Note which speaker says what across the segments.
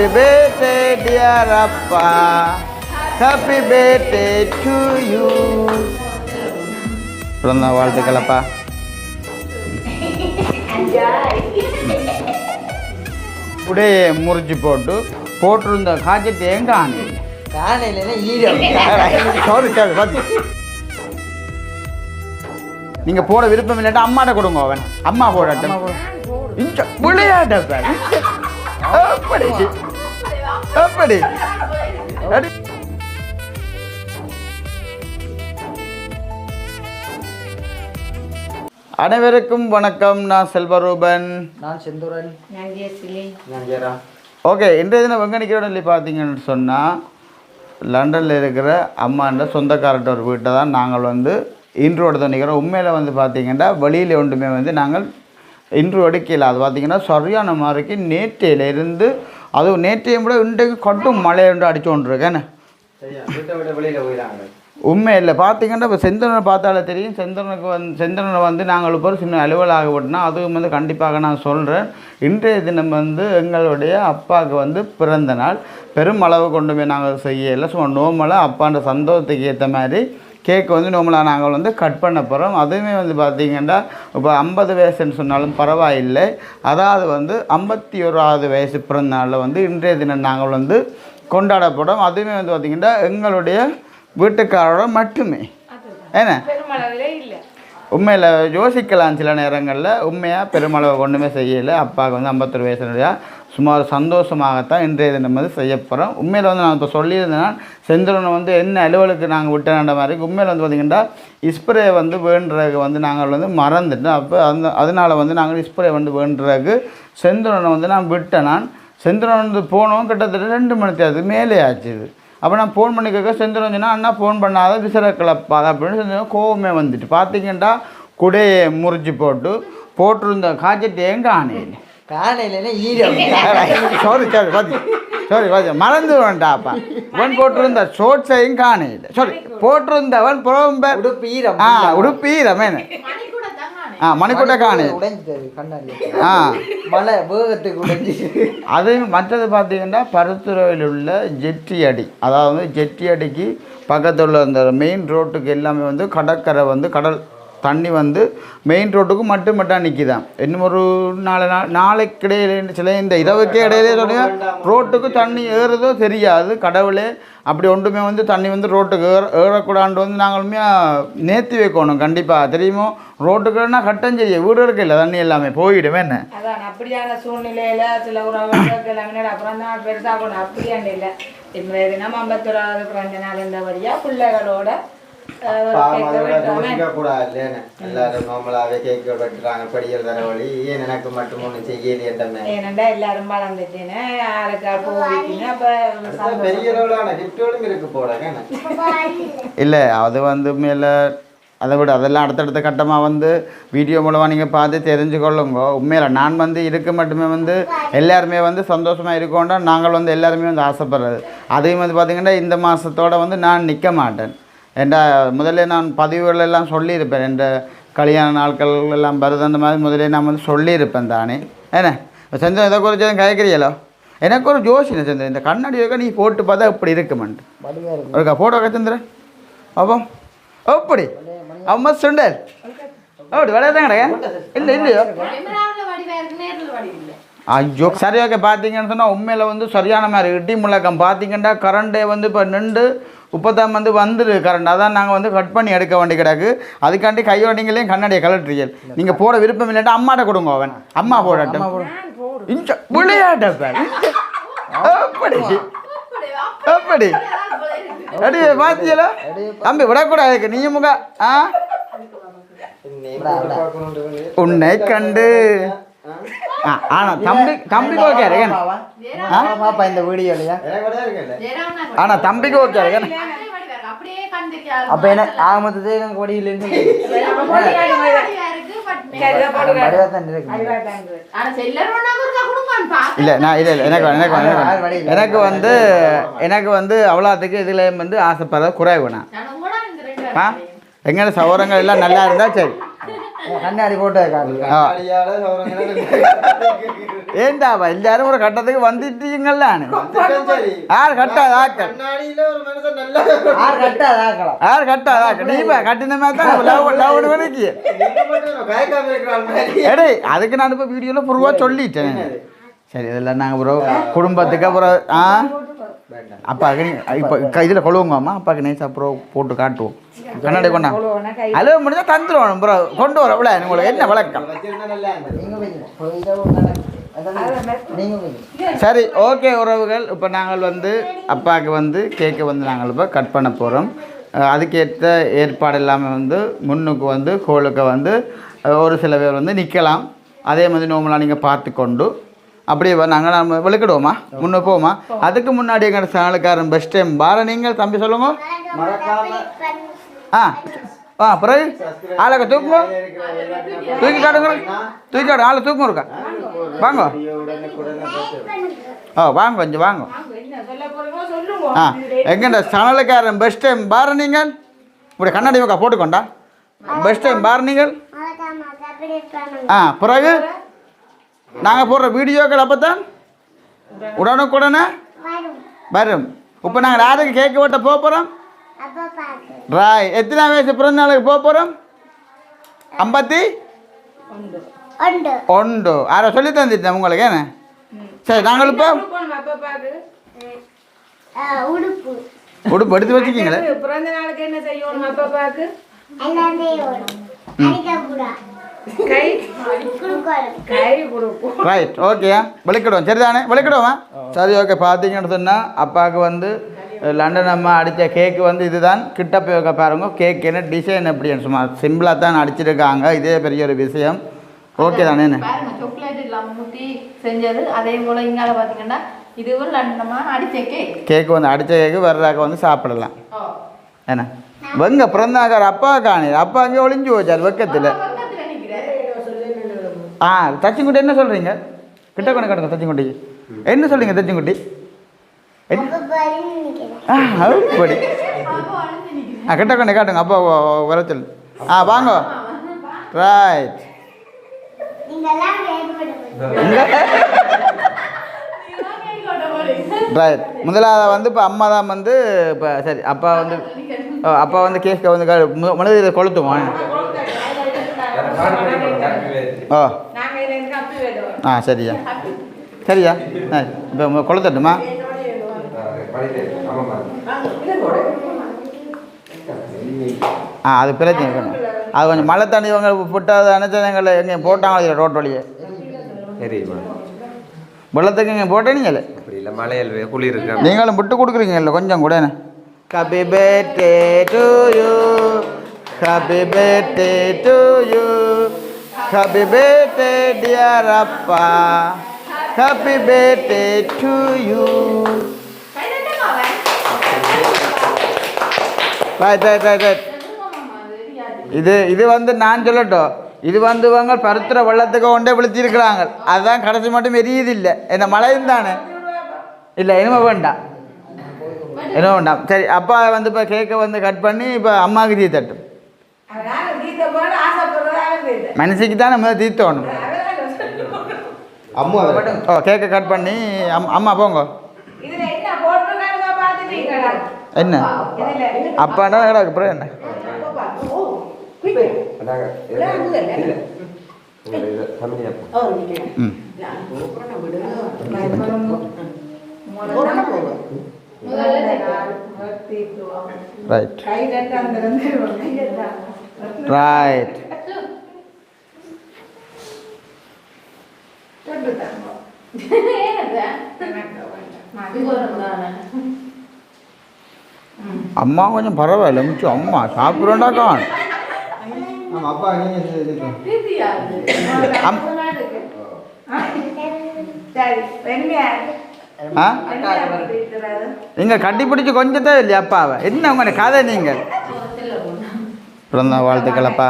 Speaker 1: Happy birthday dear அப்பா happy birthday to you பிறந்த வாழ்த்துக்களப்பா அப்படியே முறிச்சு போட்டு போட்டிருந்த காய்ச்சத்தை எங்க பார்த்து நீங்க போட விருப்பம் இல்லாட்டா அம்மாட்ட கொடுங்க அவன். அம்மா போடட்டும். இங்க விளையாட சார் அப்படி. அப்படி. அடி. அனைவருக்கும் வணக்கம். நான் செல்வரூபன்.
Speaker 2: நான் செந்தூரன்.
Speaker 1: ஓகே இன்றைய தினம் வெங்க நிற்கிறோம் பார்த்தீங்கன்னு சொன்னால் லண்டனில் இருக்கிற அம்மான்ற சொந்தக்காரர்கிட்ட ஒரு வீட்டை தான் நாங்கள் வந்து இன்ட்ரோ எடுத்து நிற்கிறோம் உண்மையில் வந்து பார்த்தீங்கன்னா வெளியில் ஒன்றுமே வந்து நாங்கள் இன்ட்ரோ எடுக்கல அது பார்த்தீங்கன்னா சரியான மாதிரிக்கு நேற்றையிலேருந்து அதுவும் நேற்றையும் விட இன்றைக்கு கட்டும் மழை ஒன்று அடிச்சு கொண்டிருக்கேன்னு உண்மை இல்லை. பார்த்தீங்கன்னா இப்போ செந்தரனை பார்த்தாலே தெரியும். செந்தரனுக்கு வந்து செந்தரனை வந்து நாங்கள் இப்போ சின்ன அலுவலாக விட்டோம்னா அதுவும் வந்து கண்டிப்பாக நான் சொல்கிறேன் இன்றைய தினம் வந்து எங்களுடைய அப்பாவுக்கு வந்து பிறந்த நாள். பெரும் அளவு கொண்டு போய் நாங்கள் செய்யலை. சும்மா நோமலாக அப்பான்ற சந்தோஷத்துக்கு ஏற்ற மாதிரி கேக் வந்து நோமலாக நாங்கள் வந்து கட் பண்ண போகிறோம் அதுவுமே வந்து பார்த்திங்கன்னா இப்போ ஐம்பது வயசுன்னு சொன்னாலும் பரவாயில்லை. அதாவது வந்து ஐம்பத்தி ஓராவது வயசு பிறந்த நாளில் வந்து இன்றைய தினம் நாங்கள் வந்து கொண்டாட போகிறோம் அதுவுமே வந்து பார்த்திங்கன்னா எங்களுடைய வீட்டுக்காரோட மட்டுமே. ஏன்னா உண்மையில் யோசிக்கலாம் சில நேரங்களில். உண்மையாக பெருமளவு ஒன்றுமே செய்யலை. அப்பாவுக்கு வந்து ஐம்பத்தொரு வயசுலையா சுமார் சந்தோஷமாகத்தான் இன்றைய தினம் வந்து செய்ய போகிறோம் உண்மையில் வந்து நான் இப்போ சொல்லியிருந்தேன்னா செந்திரனை வந்து என்ன அலுவலுக்கு நாங்கள் விட்டேன்ற மாதிரி உண்மையில் வந்து பார்த்திங்கன்னா ஸ்ப்ரே வந்து வேண்டுறதுக்கு வந்து நாங்கள் வந்து மறந்துட்டோம். அப்போ அந்த அதனால் வந்து நாங்கள் ஸ்ப்ரே வந்து வேண்டுறதுக்கு செந்திரனை வந்து நான் விட்டேன் நான் செந்திரன் வந்து போனோம் கிட்டத்தட்ட ரெண்டு மணி தேர்தல் மேலே ஆச்சு இது. அப்போ நான் ஃபோன் பண்ணி கேட்க செந்திரன் அண்ணா ஃபோன் பண்ணாத விசிற கிளப்பாத அப்படின்னு செந்திரன் கோவமே வந்துட்டு. பார்த்தீங்கன்னா குடையை முறிச்சு போட்டு போட்டிருந்த காய்ச்சட்டு எங்கே ஆணையில்
Speaker 2: காணையில ஈரம்
Speaker 1: சாரி சாரி பாத்தி சாரி பாத்தி மறந்து வேண்டாப்பா இவன் போட்டிருந்த ஷோட்ஸையும் காணையில். சாரி போட்டிருந்தவன் புறம்பர்
Speaker 2: உடுப்பு ஈரம்.
Speaker 1: ஆ உடுப்பி ரமேன் ஆ மணிக்கூட்ட காணையில்
Speaker 2: உடைஞ்சது கண்ணாடி.
Speaker 1: ஆ.
Speaker 2: மழை வேகத்துக்கு உடைஞ்சு
Speaker 1: அது மற்றது பார்த்தீங்கன்னா பருத்துறையில் உள்ள ஜெட்டி அடி. அதாவது ஜெட்டி அடிக்கு பக்கத்தில் உள்ள அந்த மெயின் ரோட்டுக்கு எல்லாமே வந்து கடற்கரை வந்து கடல் தண்ணி வந்து மெயின் ரோட்டுக்கு மட்டும் மட்டும் நிற்கிதான் இன்னும் ஒரு நாலு நாள் நாளைக்கு இடையில சில இந்த இரவுக்கே இடையிலே ரோட்டுக்கு தண்ணி ஏறுதோ தெரியாது கடவுளே. அப்படி ஒன்றுமே வந்து தண்ணி வந்து ரோட்டுக்கு ஏற ஏறக்கூடாண்டு வந்து நாங்களுமே நேர்த்தி வைக்கணும் கண்டிப்பாக தெரியுமோ? ரோட்டுக்குன்னா கட்டஞ்செரிய வீடுகளுக்கு இல்லை தண்ணி எல்லாமே போயிடுமே என்ன?
Speaker 3: அதான் அப்படியான சூழ்நிலையில சில உறவுகளுக்கு எல்லாமே அப்புறம் தான் பெருசா போகணும் அப்படியாண்டு இல்லை. இன்றைய தினம் ஐம்பத்தொராவது பிறந்த நாள் இருந்தபடியா பிள்ளைகளோட
Speaker 2: எல்லாரும் நார்மலாவே கேக் வெட்டுறாங்க. படிக்கிற தர வழி ஏன் எனக்கு மட்டும் ஒண்ணு செய்யலையே தன்னை
Speaker 3: ஏனண்டா எல்லாரும் வளர்ந்துட்டேன்னு ஆளுக்கா போயிட்டீங்க அப்ப சந்தோஷம்.
Speaker 2: பெரிய அளவிலான கிஃப்டோடும் இருக்கு போல
Speaker 1: இல்லை. அது வந்து மேலே அதை விட அதெல்லாம் அடுத்தடுத்த கட்டமாக வந்து வீடியோ மூலமாக நீங்கள் பார்த்து தெரிஞ்சுக்கொள்ளுங்க. உண்மையில் நான் வந்து இருக்க மட்டுமே வந்து எல்லாருமே வந்து சந்தோஷமாக இருக்கோண்டா நாங்கள் வந்து எல்லாருமே வந்து ஆசைப்படுறது. அதையும் வந்து பார்த்திங்கன்னா இந்த மாதத்தோட வந்து நான் நிற்க மாட்டேன். என்ற முதல்ல நான் பதிவுகள் எல்லாம் சொல்லியிருப்பேன். என்ற கல்யாண நாட்கள் எல்லாம் வருது அந்த மாதிரி முதல்ல நான் வந்து சொல்லியிருப்பேன் தானே. என்ன? செஞ்சோம் இதை குறித்து எதுவும் கேட்குறீங்களோ? எனக்கு ஒரு ஜோசியம் செஞ்சேன் இந்த கண்ணாடி நீ போட்டு பார்த்தா இப்படி இருக்குமென்ட்டு.
Speaker 2: வடிவா இருக்கு.
Speaker 1: ஒருக்கா போட்டோ கச்சந்திரன் அப்போ அப்படி. அம்மா சுண்டல். அப்படி விளையாட கிடையாது இல்லை இல்லையோ? ஐயோ சரி ஓகே பார்த்தீங்கன்னு சொன்னால் உண்மையில் வந்து சரியான மாதிரி இடி முழக்கம். பார்த்தீங்கன்னா கரண்டே வந்து இப்போ நின்று இப்போதான் வந்து வந்துரு கரண்ட் அதான் நாங்கள் வந்து கட் பண்ணி எடுக்க வேண்டி கிடக்கு. அதுக்காண்டி கையோடிங்களையும் கண்ணாடியை கலட்டுறீங்க நீங்கள் போட விருப்பம் இல்லாட்டா அம்மாட்ட கொடுங்க அவன். அம்மா போடட்டும். இஞ்ச விளையாட்ட சார் அப்படி. அப்படி அடி பாத்தியல? தம்பி விடக்கூடாது நீ முக ஆ? உன்னை கண்டு. ஆனா தம்பி தம்பிக்கு ஓகே இருக்கேன்
Speaker 2: பாப்பா இந்த வீடியோலயா
Speaker 1: ஆனா தம்பிக்கு ஓகே இருக்கேன்
Speaker 2: அப்ப என்ன ஆக மொத்தத்தை எனக்கு இருக்கு
Speaker 1: இல்லை நான் இல்லை இல்லை எனக்கு எனக்கு எனக்கு. எனக்கு வந்து எனக்கு வந்து அவ்வளோத்துக்கு இதில் வந்து ஆசைப்படுற குறைவு நான். ஆ? எங்களோட சௌரங்கள் எல்லாம் நல்லா இருந்தால் சரி.
Speaker 4: கண்ணாடி போட்டு
Speaker 1: ஏண்டாப்பா எல்லாரும் ஒரு கட்டத்துக்கு வந்துட்டீங்கல்ல. யார் கட்டாத ஆக்கள்
Speaker 2: கண்ணாடியில ஒரு மனுஷன் நல்லா
Speaker 4: ஆறு கட்டா தாக்கலாம்
Speaker 1: யார் கட்டாத ஆக்கள் நீ கட்டின மாதிரி தான் லவ் லவ் வரைக்கு. எடே அதுக்கு நான் இப்போ வீடியோவில் பொருவாக சொல்லிட்டேன். சரி இதெல்லாம் நாங்கள் அப்புறம் குடும்பத்துக்கு அப்புறம் ஆ. அப்பாவுக்கு நீ இப்போ இதில் கொழுவுங்கம்மா. அப்பாவுக்கு நைஸ் அப்புறம் போட்டு காட்டுவோம். கண்ணாடி கொண்டா. அளவு முடிஞ்சா தந்துடுவோம் ப்ரோ. கொண்டு வர இவ்வளோ உங்களுக்கு என்ன வழக்கம்? சரி ஓகே உறவுகள். இப்போ நாங்கள் வந்து அப்பாவுக்கு வந்து கேக்கை வந்து நாங்கள் இப்போ கட் பண்ண போகிறோம் அதுக்கேற்ற ஏற்பாடு எல்லாமே வந்து முன்னுக்கு வந்து கோளுக்கு வந்து ஒரு சில பேர் வந்து நிற்கலாம் அதே மாதிரி நோம்பலாம் நீங்கள் பார்த்து கொண்டு அப்படியே நாங்கள் நம்ம விளக்கிடுவோமா? முன்ன போவோமா? அதுக்கு முன்னாடி எங்கள் சேனலுக்காரன் பெஸ்ட் டைம் பார நீங்கள் தம்பி சொல்லுங்க.
Speaker 2: மறக்காம.
Speaker 1: ஆ ஆ பிறகு? ஆளுக்கு தூக்குங்க. தூக்கி காட்டுங்க. தூக்கி காட்டு ஆளை தூக்கம் இருக்கா? வாங்க. ஆ வாங்க கொஞ்சம் வாங்க. ஆ எங்கண்ட சேனலுக்காரன் பெஸ்ட் டைம் பாரு நீங்கள் இப்படி கண்ணாடி முக்கா போட்டுக்கொண்டா. பெஸ்ட் டைம் பாரு நீங்கள் ஆ பிறகு? நாங்கள் போடுற வீடியோக்கள் அப்போ தான் உடனுக்குடனே? வரும். இப்போ நாங்கள் யாருக்கு கேக்கு வெட்ட போக போகிறோம் ராய் எத்தனை வயசு பிறந்த நாளுக்கு போக போகிறோம் ஐம்பத்தி? ஒன்று. யாரை சொல்லி தந்துட்டேன் உங்களுக்கு என்ன? சரி நாங்கள் இப்போ
Speaker 5: உடுப்பு.
Speaker 1: எடுத்து வச்சுக்கிங்களே.
Speaker 3: பிறந்த நாளுக்கு என்ன செய்யணும் அப்பப்பாக்கு
Speaker 5: எல்லாமே
Speaker 1: ரைட் ஓகே விளக்கிடுவோம். சரிதானே? விளக்கிடுவோமா? சரி ஓகே பார்த்தீங்கன்னு சொன்னால் அப்பாவுக்கு வந்து லண்டன் அம்மா அடித்த கேக்கு வந்து இதுதான். கிட்ட போய் பாருங்க. கேக் என்ன டிசைன் எப்படின்னு சும்மா சிம்பிளாக தான் அடிச்சிருக்காங்க. இதே பெரிய ஒரு விஷயம். ஓகே தானே?
Speaker 6: பாருங்க சாக்லேட் இல்லாம முட்டி செஞ்சது. அதே போல இங்கால பாத்தீங்கன்னா இதுவும் லண்டமா அடிச்ச கேக்
Speaker 1: கேக்கு வந்து அடித்த கேக்கு வர்றாக்க வந்து சாப்பிடலாம். என்ன? வெங்க பிறந்தாக்கார் அப்பா காணி அப்பா அங்கே ஒளிஞ்சு போச்சார் வெக்கத்தில். ஆ தச்சிங்குட்டி என்ன சொல்கிறீங்க கிட்ட கொண்டு காட்டுங்க தச்சிங்குட்டி என்ன சொல்றீங்க தச்சிங்குட்டி அப்படி ஆ கிட்ட கொண்டு காட்டுங்க. அப்பா வர சொல்லு ஆ வாங்க. ரைட் ரைட் முதலாவது வந்து இப்போ அம்மா தான் வந்து இப்போ சரி அப்பா வந்து ஓ, அப்பா வந்து கேக்கை வந்து முழுது கொளுத்துவோம். ஓ
Speaker 3: நாங்க இதுல இருந்து அப்பி வேணும்
Speaker 1: ஆ சரியா. சரியா? ஆ இப்போ கொளுத்தட்டுமா ஆ அது பிரச்சனை இருக்கணும் அது கொஞ்சம் மழை தண்ணி இவங்க போட்டால் அனைத்தங்களை எங்கே போட்டாங்களோ ரோட் வழியே.
Speaker 7: தெரியுமா?
Speaker 1: வெள்ளத்துக்கு இங்கே போட்டீங்களே
Speaker 7: அப்படி இல்லை மலையல் குளிர் இருக்கு?
Speaker 1: நீங்களும் விட்டு கொடுக்குறீங்கல்ல கொஞ்சம் கூட happy birthday to you happy birthday to you Happy birthday, dear அப்பா Happy birthday to you. Right right right right இது இது வந்து நான் சொல்லட்டும். இது வந்து இவங்க பருத்துற வெள்ளத்துக்கு கொண்டே விழுத்திருக்கிறாங்க. அதுதான் கடைசி மட்டும் எரியுது இல்லை என்ன மழையும் தானே? இல்லை இனிமே வேண்டாம். இனிமே வேண்டாம். சரி அப்பா வந்து இப்போ கேக்கை வந்து கட் பண்ணி இப்போ அம்மாவுக்கு தீ தட்டும். மனசுக்கு தான் நம்ம தீர்த்தணும்
Speaker 2: அம்மா.
Speaker 1: ஓ கேக்கை கட் பண்ணி அம் அம்மா போங்க.
Speaker 3: இதுல என்ன
Speaker 1: அப்பாடா கிடக்கு அப்புறம் என்ன. ம். ரைட் அம்மா கொஞ்சம் பரவாயில்ல மிச்சம் அம்மா சாப்பிட்றோண்டாக்கா
Speaker 2: ஆமா, அப்பா நீங்க இது- இது-
Speaker 1: அம்.
Speaker 3: சரி வெண்மையா
Speaker 1: ஆ?
Speaker 3: வெண்மையா போட்டுக்கிறாரு.
Speaker 1: நீங்கள் கட்டி பிடிச்சி கொஞ்சத்தே இல்லையா அப்பாவை? என்ன உங்களோட கதை நீங்கள் பிறந்த வாழ்த்துக்களப்பா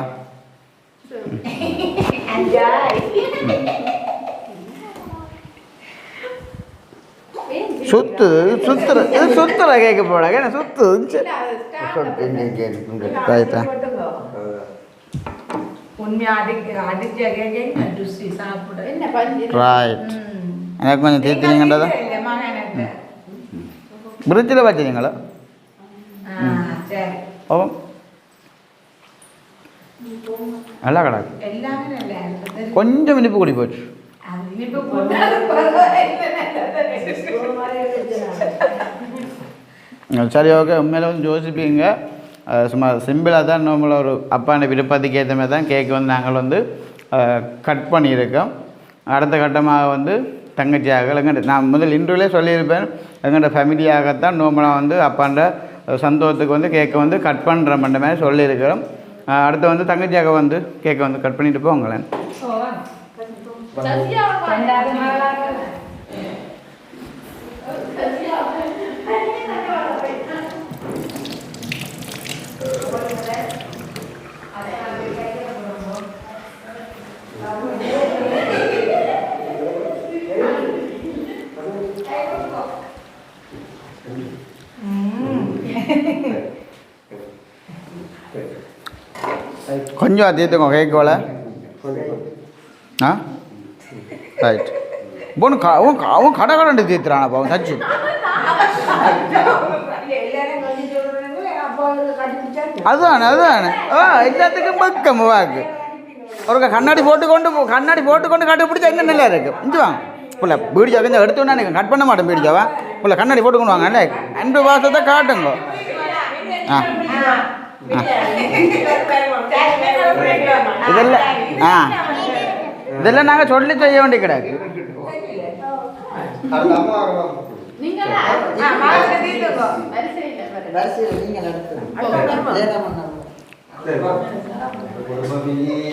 Speaker 1: சுத்து சுத்துற இது சுத்துற கேட்க போடாங்க என்ன சுத்து ரைட்டா
Speaker 3: உண்மையா அடிக்க அடிச்ச கேட்க ருசி சாப்பிட.
Speaker 6: என்ன பஞ்சு?
Speaker 1: ரைட் எனக்கு கொஞ்சம்
Speaker 3: மகனுக்கு.
Speaker 1: பிரிட்ஜில் வச்சுருங்களா ஓ நல்லா கிடக்கு. கொஞ்சம் இனிப்பு கூடி போச்சு. சரி ஓகே உண்மையில வந்து யோசிப்பீங்க. சும்மா சிம்பிளாக தான் நம்மள ஒரு அப்பாண்ட விருப்பத்துக்கு ஏற்ற மாதிரி தான் கேக் வந்து நாங்கள் வந்து கட் பண்ணியிருக்கோம். அடுத்த கட்டமாக வந்து தங்கச்சியாக எங்கள்கிட்ட நான் முதல் இன்றுவிலே சொல்லியிருப்பேன். எங்கள்கிட்ட ஃபேமிலியாகத்தான் நோம்பலாக வந்து அப்பாண்ட சந்தோஷத்துக்கு வந்து கேக்கை வந்து கட் பண்ணுற மாதிரி சொல்லியிருக்கிறோம். அடுத்து வந்து தங்கச்சியாக வந்து கேக்கை வந்து கட் பண்ணிட்டு போங்களேன். கொஞ்சம் தீர்த்துக்கோ கேக்கோல ஆ? ரைட் போன க அவன் க- அவன் கடை கடண்டு தீர்த்துறானப்பா அவன் தச்சு அதுதானே அதுதானே. ஆ எல்லாத்துக்கும் பக்கம் வாக்கு. ஒரு கண்ணாடி போட்டுக்கொண்டு போ- கண்ணாடி போட்டுக்கொண்டு கட்டு பிடிச்சா இன்னும் நல்லா இருக்கு. இஞ்சி வாங்க பிள்ளை பீடிஜா கொஞ்சம் எடுத்தோன்னா எனக்கு கட் பண்ண மாட்டேன் பீடிஜாவா. புள்ள கண்ணாடி போட்டுக்கொண்டு வாங்க அன்பு வாசத்தை காட்டுங்க. ஆ. இதெல்லாம் ஆ. இதெல்லாம் நாங்கள் சொல்லி செய்ய வேண்டிய கிடையாது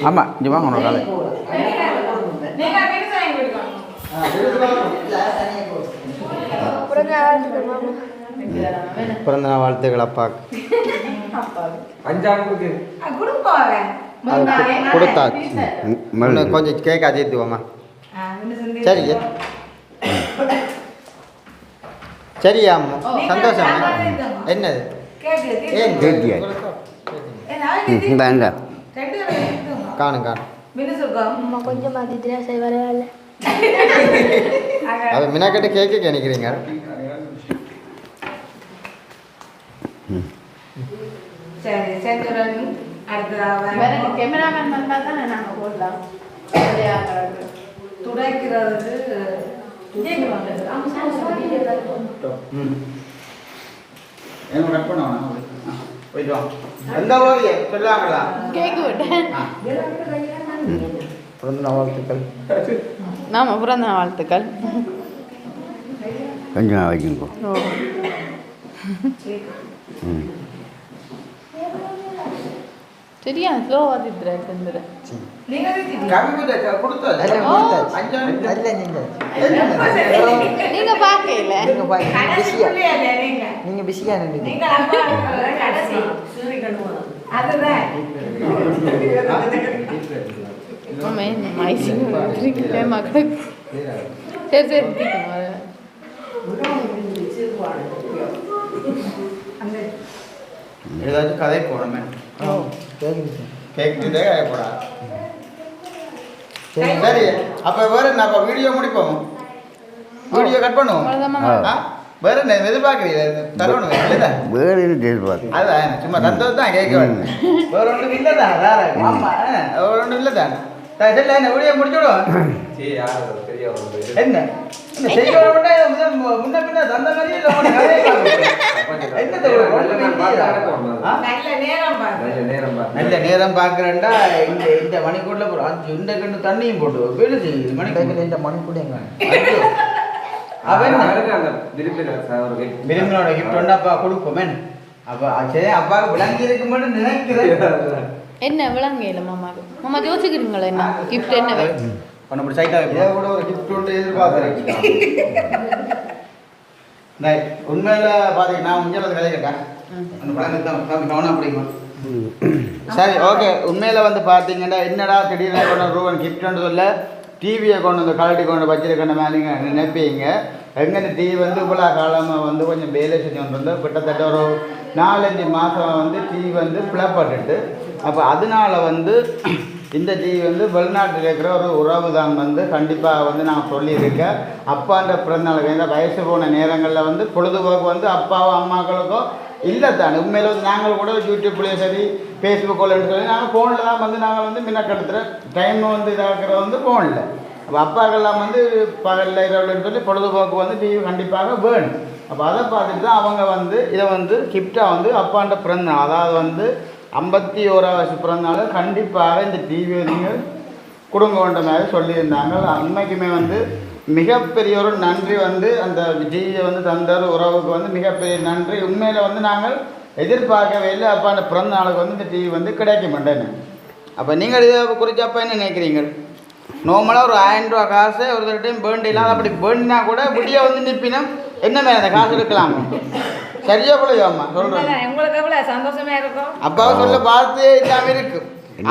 Speaker 1: ஆமாம் இங்கே வாங்க
Speaker 2: பிறந்த வாழ்த்துக்கள் அப்பாக்கு.
Speaker 7: அஞ்சாம் கொடுக்கு
Speaker 2: கொடுத்தாச்சு. கொஞ்சம் கேக்
Speaker 3: சிந்தி-
Speaker 2: சரி சரியா அம்மா? சந்தோஷம். என்னது?
Speaker 3: கேக்கு,
Speaker 2: ஏன்
Speaker 3: பேரும் எடுத்துக்கோ.
Speaker 2: காணும் காணும்.
Speaker 5: கொஞ்சம்
Speaker 2: அது மினாக்கிட்ட நினைக்கிறீங்க?
Speaker 3: சரி செந்துரன் அடுத்ததாக
Speaker 6: வேற கேமராமேன் வந்தா தானே நாங்க போடலாம்.
Speaker 3: துடைக்கிறது
Speaker 1: போயிட்டு எந்த ஓவிய சொல்லாங்களா
Speaker 6: கேக்கு விட்டேன்
Speaker 2: பிறந்த வாழ்த்துக்கள்
Speaker 6: நாம பிறந்த வாழ்த்துக்கள்
Speaker 1: கொஞ்சம்
Speaker 6: ஓ சரியா ஸ்லோவா திட்டுற செந்துரு
Speaker 3: நீங்க
Speaker 6: பாக்கல
Speaker 4: நீங்க
Speaker 3: கடைசி
Speaker 4: பிஸியா
Speaker 3: நீங்க?
Speaker 4: பிஸியா நின்றுங்க
Speaker 3: நீங்க. அதுதான்
Speaker 6: என்ன மைசிங் மக்களை சரி சரி வர
Speaker 3: அந்த
Speaker 1: ஏதாச்சும் கதை போடணுமே
Speaker 4: கேக்குது
Speaker 1: கேட்டுட்டே கதை போடா. சரி. அப்போ வேற நான் அப்போ வீடியோ முடிப்போம். வீடியோ கட் பண்ணுவோம். வேற என்ன எதிர்பார்க்குறீங்க தரணும் இல்லைதா
Speaker 8: வேறு எதிர்பார்த்து
Speaker 1: அதான் சும்மா சந்தோஷம் தான் கேட்க வேணும் வேற ஒன்றும் இல்லைதான் வேற. ஒன்றும் இல்லைதான் இல்லை என்ன வீடியோ
Speaker 7: ஒரு இது.
Speaker 1: என்ன? என்ன செய்ய மு- முன்ன பின்ன தந்த மாதிரியே இல்லை ஒரு
Speaker 7: நல்ல நேரம்
Speaker 1: பார்க்குறேன்டா இந்த இந்த மணிக்கூட போகிறோம் அஞ்சு இந்த கண்டு தண்ணியும் போட்டு வேலை செய்யுது மணிக்கூட
Speaker 4: இந்த மணி கூடங்க
Speaker 1: அவன். விரும்பினோட கிஃப்ட் ஒன்று அப்பா கொடுப்போமே அப்போ சரி அப்பாவுக்கு விளங்கி இருக்கு மட்டும் நினைக்கிறேன்
Speaker 6: என்ன விளங்கையில மாமாக்கு மாமா? யோசிக்கிறீங்களா என்ன? கிஃப்ட் என்ன
Speaker 1: இப்படி சைட்டாக
Speaker 2: இதை விட ஒரு கிஃப்ட் ஒன்று எதிர்பார்க்குறேன்.
Speaker 1: உண்மையில் பார்த்தீங்கன்னா நான் முஞ்சல் வந்து விளையாட்டேன் அந்த படம் தான் கவனம் அப்படிங்க சரி ஓகே. உண்மையில் வந்து பார்த்தீங்கன்னா என்னடா திடீர்னு கொண்டு ரூபன் கிஃப்ட்னு சொல்ல டிவியை கொண்டு வந்து கலட்டி கொண்டு வச்சிருக்கிற மேலேங்க நினைப்பீங்க. எங்கே டிவி வந்து இவ்வளோ காலமாக வந்து கொஞ்சம் வேலை செஞ்சு கொண்டு வந்து கிட்டத்தட்ட ஒரு நாலஞ்சு மாதம் வந்து டிவி வந்து பிளப்பட்டுட்டு அப்போ அதனால வந்து இந்த டிவி வந்து வெளிநாட்டில் இருக்கிற ஒரு உறவு தான் வந்து கண்டிப்பாக வந்து நான் சொல்லியிருக்கேன். அப்பான்ற பிறந்தநாளுக்கு இந்த வயசு போன நேரங்களில் வந்து பொழுதுபோக்கு வந்து அப்பாவோ அம்மாக்களுக்கோ இல்லை தானே உண்மையில் வந்து நாங்கள் கூட யூடியூப்லேயும் சரி ஃபேஸ்புக்கில் சொல்லி நாங்கள் ஃபோனில் தான் வந்து நாங்கள் வந்து மின்னக்கெடுத்துற டைம் வந்து இதாகிறது வந்து ஃபோனில் அப்போ அப்பாக்கெல்லாம் வந்து பகலில் இரவுலன்னு சொல்லி பொழுதுபோக்கு வந்து டிவி கண்டிப்பாக வேணும். அப்போ அதை பார்த்துட்டு தான் அவங்க வந்து இதை வந்து கிஃப்டாக வந்து அப்பான்ற பிறந்தநாள் அதாவது வந்து ஐம்பத்தி ஓராவது பிறந்தநாள் கண்டிப்பாக இந்த டிவியை நீங்கள் கொடுங்கன்ற மாதிரி சொல்லியிருந்தாங்க. அன்னைக்குமே வந்து மிகப்பெரிய ஒரு நன்றி வந்து அந்த டிவியை வந்து தந்தார். உறவுக்கு வந்து மிகப்பெரிய நன்றி. உண்மையில் வந்து நாங்கள் எதிர்பார்க்கவே இல்லை. அப்போ அந்த பிறந்த நாளுக்கு வந்து இந்த டிவி வந்து கிடைக்க மாட்டேன்னு அப்போ நீங்கள் இதை குறித்து அப்போ என்ன நினைக்கிறீங்க? நார்மலாக ஒரு ஆயிரம் ரூபா காசு ஒரு டைம் இல்லாத அப்படி பேண்ட்னா கூட விடிய வந்து நிற்பினா என்ன மேலே அந்த காசு எடுக்கலாம்? சரியா சொல்கிறேன்
Speaker 3: உண்மைதான், உங்களுக்கு எவ்வளவு சந்தோஷமா இருக்கும்?
Speaker 1: அப்பாவை சொல்ல பார்த்து இல்லாமல் இருக்கு.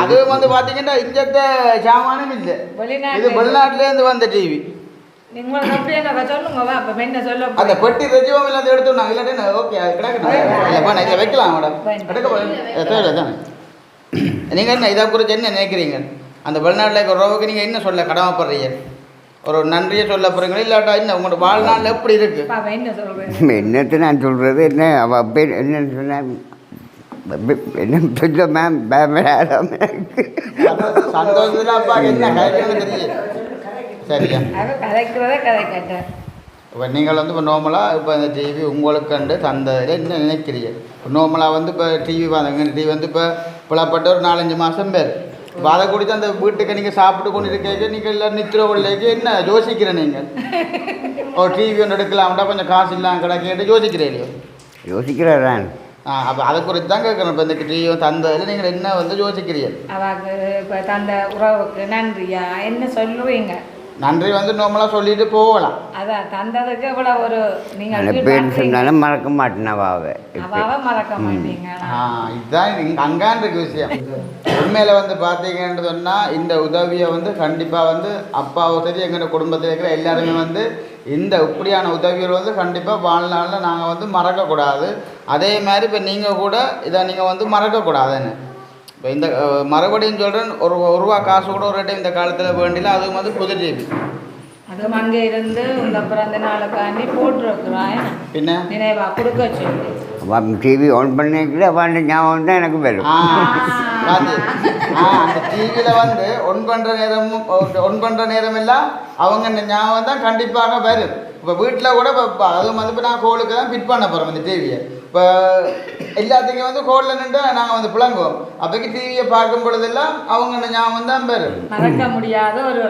Speaker 1: அதுவும் வந்து பார்த்தீங்கன்னா இஞ்சத்த சாமானும் இல்லை. இது
Speaker 3: வெளிநாட்டு
Speaker 1: வெளிநாட்டிலேருந்து வந்த டிவி
Speaker 3: உங்களுக்கு எப்படி என்ன சொல்லுங்க வா அப்ப என்ன சொல்ல
Speaker 1: அந்த பெட்டி ரெஜிவம் இல்லாத எடுத்து நாங்கள் இல்லாட்டி ஓகே அது நான் இதில் வைக்கலாம் மேடம். கிடக்க நீங்கள் என்ன இதை குறித்து என்ன நினைக்கிறீங்க? அந்த வெளிநாட்டில் இருக்கிற உறவுக்கு நீங்கள் என்ன சொல்ல கடமைப்படுறீங்க? ஒரு நன்றியை சொல்ல போகிறீங்களா இல்லாட்டா என்ன உங்களோட வாழ்நாள் எப்படி இருக்கு?
Speaker 8: என்னத்தை நான் சொல்கிறது என்ன அவள் அப்பே என்ன சொன்னா என்ன மேம்
Speaker 1: சந்தோஷத்தில் அப்பாவுக்கு என்ன சரியா? இப்போ நீங்கள் வந்து இப்போ நார்மலாக இப்போ இந்த டிவி உங்களுக்கு கண்டு தந்ததில் என்ன நினைக்கிறீங்க? இப்போ நார்மலாக வந்து இப்போ டிவி வாங்க டிவி வந்து இப்போ புலப்பட்ட ஒரு நாலஞ்சு மாதம் பேர். இப்போ அதை குடித்து அந்த வீட்டுக்கு நீங்கள் சாப்பிட்டு கொண்டு இருக்க நீங்கள் இல்லை நித்திர என்ன யோசிக்கிற நீங்கள் ஒரு டிவி ஒன்று எடுக்கலாம்டா கொஞ்சம் காசு இல்லாமல் கிடக்கேட்டு யோசிக்கிறீங்களோ
Speaker 8: யோசிக்கிறான்
Speaker 1: ஆ அப்போ அதை குறித்து தான் கேட்குறேன். இப்போ இந்த டிவி தந்ததில் நீங்கள் என்ன வந்து யோசிக்கிறீர்கள்?
Speaker 3: அவாக்கு இப்ப தந்த உறவுக்கு நன்றியா? என்ன சொல்லுவீங்க?
Speaker 1: நன்றி வந்து நார்மலாக சொல்லிட்டு போகலாம்.
Speaker 3: அதான் தந்ததுக்கு இவ்வளவு ஒரு நீங்க
Speaker 8: அந்த
Speaker 3: வீட்டு
Speaker 8: பேர். சொன்னாலும் மறக்க மாட்டேன் அவாவை
Speaker 3: அவாவை மறக்க மாட்டீங்க.
Speaker 1: ஆ இதுதான் இங்க அங்கான் இருக்கு விஷயம். உண்மையில் வந்து பார்த்தீங்கன்னு சொன்னால் இந்த உதவியை வந்து கண்டிப்பாக வந்து அப்பாவோ சரி எங்கள் குடும்பத்தில் இருக்கிற எல்லாருமே வந்து இந்த இப்படியான உதவிகள் வந்து கண்டிப்பாக வாழ்நாளில் நாங்கள் வந்து மறக்கக்கூடாது. அதே மாதிரி இப்போ நீங்கள் கூட இதை நீங்கள் வந்து மறக்கக்கூடாதுன்னு. இப்போ இந்த மறுபடியும் சொல்கிறேன் ஒரு ஒரு ரூபா காசு கூட ஒரு டைம் இந்த காலத்தில் வேண்டில அதுவும் வந்து புது டிவி
Speaker 3: அதுவும் அங்கே இருந்து இந்த பிறந்த நாளுக்காண்டி போட்டிருக்கிறான்
Speaker 1: பின்ன?
Speaker 3: நினைவா கொடுக்க சொல்லி
Speaker 8: டிவி ஆன் பண்ணிக்கிட்டு அவன் ஞாபகம் தான் எனக்கு வரும்.
Speaker 1: அந்த டிவியில் வந்து ஒன் பண்ணுற நேரமும் ஒன் பண்ணுற நேரம் எல்லாம் அவங்க ஞாபகம் தான் கண்டிப்பாக வரும். இப்போ வீட்டில் கூட இப்போ அதுவும் வந்து இப்போ நான் கோலுக்கு தான் ஃபிட் பண்ண போகிறோம் இந்த டிவியை இப்போ எல்லாத்துக்கும் வந்து கோலில் நின்று நாங்கள் வந்து புழங்குவோம் அப்போக்கு டிவியை பார்க்கும் பொழுதெல்லாம் அவங்க ஞாபகம் தான் வரும்
Speaker 3: மறக்க முடியாத ஒரு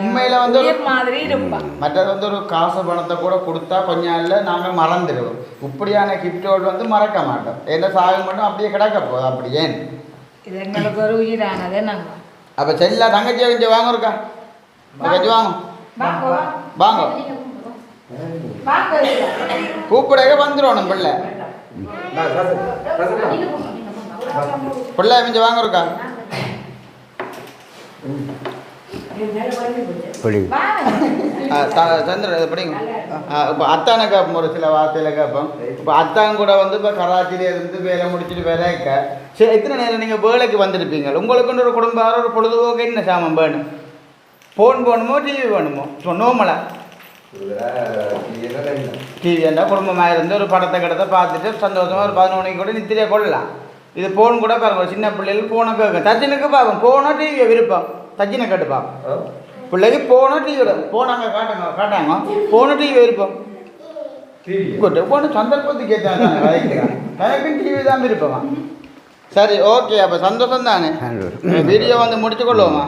Speaker 1: உண்மையில வந்து
Speaker 3: மாதிரி இருப்பான்
Speaker 1: மற்றது வந்து ஒரு காசு பணத்தை கூட கொடுத்தா கொஞ்ச நாளில் நாங்கள் மறந்துடுவோம். இப்படியான கிஃப்டோடு வந்து மறக்க மாட்டோம். என்ன சாகம் மட்டும் அப்படியே கிடக்க போகுது. அப்படி ஏன்?
Speaker 3: இது எங்களுக்கு ஒரு உயிரானது நாங்க
Speaker 1: அப்போ செல்லா தங்கச்சியை கொஞ்சம் வாங்க இருக்கா கொஞ்சம் வாங்க.
Speaker 3: வாங்க.
Speaker 1: கூப்பிடவே வந்துடும் நம்ம பிள்ளை. பிள்ளை கொஞ்சம் வாங்க இருக்கா
Speaker 8: இப்படி
Speaker 1: ஆ, த- சந்திரன் இது படிங்க இப்போ அத்தானை கேட்போம் ஒரு சில வார்த்தையில் கேட்போம் இப்போ அத்தான் கூட வந்து இப்போ கராச்சியில இருந்து வேலை முடிச்சுட்டு வேலைக்க சரி எத்தனை நேரம் நீங்கள் வேலைக்கு வந்திருப்பீங்க உங்களுக்குன்னு ஒரு குடும்பம் ஒரு பொழுதுபோக்கு என்ன சாமான் வேணும் ஃபோன் வேணுமோ டிவி வேணுமோ சொன்னோமலை டிவி இருந்தால் குடும்பமாக இருந்து ஒரு படத்தை கிடத்தை பார்த்துட்டு சந்தோஷமாக ஒரு பதினொன்று மணிக்கு கூட நித்திரியாக கொள்ளலாம். இது ஃபோன் கூட பாருங்க சின்ன பிள்ளைகள் ஃபோனை கேட்கும் தச்சினுக்கு பார்க்கும் ஃபோனோ டிவியை விருப்பம். தச்சினை கேட்டு பார்க்கும் பிள்ளைக்கு போனோ டிவி போனாங்க காட்டுங்க காட்டாங்க. போன டிவி விருப்பம். கூட்டு போன சந்தர்ப்பத்துக்கு ஏற்றாங்க எனக்கு டிவி தான்? விருப்பமா? சரி ஓகே அப்போ சந்தோஷம். தானே. வீடியோ வந்து முடிச்சு கொள்ளுவோமா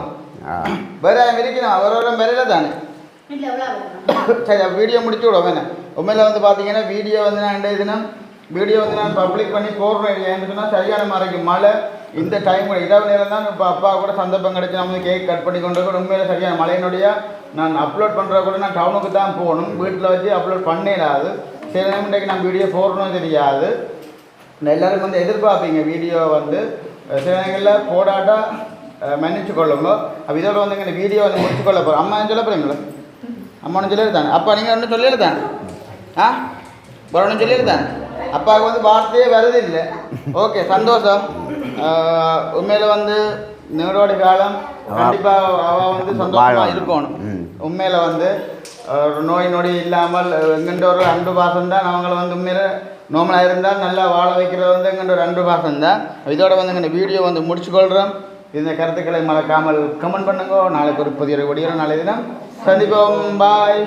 Speaker 1: வேற இருக்கணும். அவரோட விரையில தானே? சரி வீடியோ முடிச்சு விட என்ன உண்மையில் வந்து பார்த்தீங்கன்னா வீடியோ வந்து நான் என்ன இதுனா வீடியோ வந்து நான் பப்ளிக் பண்ணி போடுறேன் ஏன்னு சொன்னால் சரியான மாதிரி மழை இந்த டைம் கூட இரவு நேரம் தான் இப்போ அப்பா கூட சந்தர்ப்பம் கிடைச்சி நம்ம கேக் கட் பண்ணி கொண்டு கூட உண்மையில சரியான மழையினுடைய நான் அப்லோட் பண்ணுற கூட நான் டவுனுக்கு தான் போகணும். வீட்டில் வச்சு அப்லோட் பண்ணிடாது. சில நேரம் இன்றைக்கு நான் வீடியோ போடணும் தெரியாது. எல்லோரும் வந்து எதிர்பார்ப்பீங்க வீடியோ வந்து. சில நேரங்களில் போடாட்டா மன்னிச்சு கொள்ளுங்க. அப்போ இதோட வந்து எங்கள் வீடியோ வந்து முடிச்சு கொள்ள போகிறோம் அம்மா சொல்ல போகிறீங்களா அம்மா ஒன்று சொல்லியிருந்தாங்க அப்பா நீங்கள் ஒன்றும் சொல்லியிருந்தாங்க ஆ? ஒன்று சொல்லியிருந்தாங்க அப்பாவுக்கு வந்து வார்த்தையே வருது இல்லை. ஓகே சந்தோஷம். உண்மையில் வந்து நீரோட காலம் கண்டிப்பா அவ வந்து சந்தோஷமா
Speaker 8: வாழணும்.
Speaker 1: இருக்கணும். உண்மையில வந்து ஒரு நோய் நொடி இல்லாமல் எங்கண்ட ஒரு அன்பு பாசம் தான். அவங்கள வந்து உண்மையில நோமலாக இருந்தால் நல்லா வாழ வைக்கிறது வந்து எங்கண்ட ஒரு அன்பு பாசம் தான். இதோட வந்து இந்த வீடியோ வந்து முடிச்சுக்கொள்கிறோம் இந்த கருத்துக்களை மறக்காமல் கமெண்ட் பண்ணுங்க. நாளைக்கு ஒரு புதிய வீடியோ நாளை தினம் சந்திப்போம் பாய்